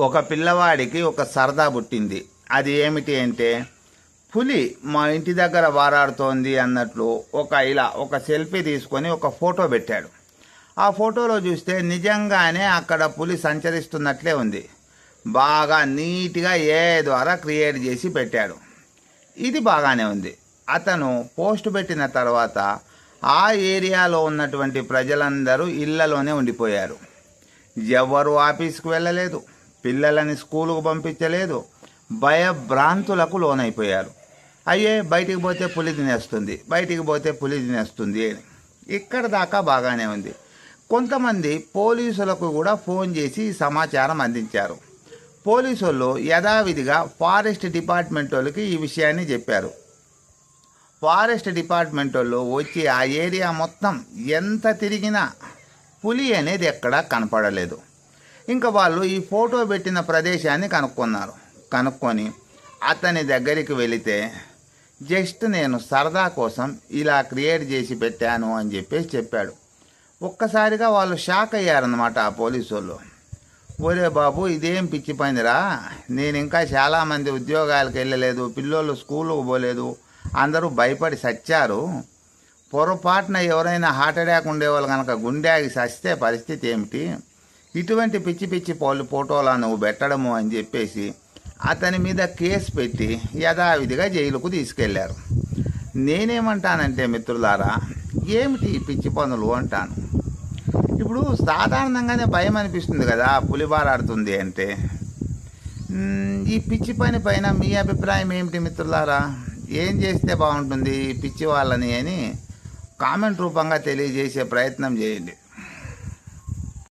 ఒక పిల్లవాడికి ఒక సరదా పుట్టింది. అది ఏమిటి అంటే పులి మా ఇంటి దగ్గర వారాడుతోంది అన్నట్లు ఒక ఇలా ఒక సెల్ఫీ తీసుకొని ఒక ఫోటో పెట్టాడు. ఆ ఫోటోలో చూస్తే నిజంగానే అక్కడ పులి సంచరిస్తున్నట్లే ఉంది. బాగా నీట్గా ఏ ద్వారా క్రియేట్ చేసి పెట్టాడు. ఇది బాగానే ఉంది. అతను పోస్ట్ పెట్టిన తర్వాత ఆ ఏరియాలో ఉన్నటువంటి ప్రజలందరూ ఇళ్ళలోనే ఉండిపోయారు. ఎవరు ఆఫీస్కి వెళ్ళలేదు. పిల్లలని స్కూలుకు పంపించలేదు. భయభ్రాంతులకు లోనైపోయారు. అయ్యే బయటికి పోతే పులి తినేస్తుంది బయటికి పోతే పులి తినేస్తుంది అని. ఇక్కడ దాకా బాగానే ఉంది. కొంతమంది పోలీసులకు కూడా ఫోన్ చేసి సమాచారం అందించారు. పోలీసులు యథావిధిగా ఫారెస్ట్ డిపార్ట్మెంట్ వాళ్ళకి ఈ విషయాన్ని చెప్పారు. ఫారెస్ట్ డిపార్ట్మెంట్ వాళ్ళు వచ్చి ఆ ఏరియా మొత్తం ఎంత తిరిగినా పులి అనేది ఎక్కడా కనపడలేదు. ఇంకా వాళ్ళు ఈ ఫోటో పెట్టిన ప్రదేశాన్ని కనుక్కున్నారు. కనుక్కొని అతని దగ్గరికి వెళితే జస్ట్ నేను సరదా కోసం ఇలా క్రియేట్ చేసి పెట్టాను అని చెప్పేసి చెప్పాడు. ఒక్కసారిగా వాళ్ళు షాక్ అయ్యారనమాట ఆ పోలీసు వాళ్ళు ఒరే బాబు ఇదేం పిచ్చి పనిరా? నేను ఇంకా చాలామంది ఉద్యోగాలకు వెళ్ళలేదు పిల్లోళ్ళు స్కూల్కి పోలేదు అందరూ భయపడి సచ్చారు. పొరపాటున ఎవరైనా హార్ట్ అటాక్ ఉండేవాళ్ళు కనుక గుండెకి సస్తే పరిస్థితి ఏమిటి? ఇటువంటి పిచ్చి పిచ్చి పాలు ఫోటోలను పెట్టడము అని చెప్పేసి అతని మీద కేసు పెట్టి యథావిధిగా జైలుకు తీసుకెళ్ళారు. నేనేమంటానంటే మిత్రులారా ఏమిటి ఈ పిచ్చి పనులు అంటాను? ఇప్పుడు సాధారణంగానే భయం అనిపిస్తుంది కదా పులిబారాడుతుంది అంటే. ఈ పిచ్చి పని పైన మీ అభిప్రాయం ఏమిటి మిత్రులారా? ఏం చేస్తే బాగుంటుంది ఈ పిచ్చి వాళ్ళని అని కామెంట్ రూపంగా తెలియజేసే ప్రయత్నం చేయండి.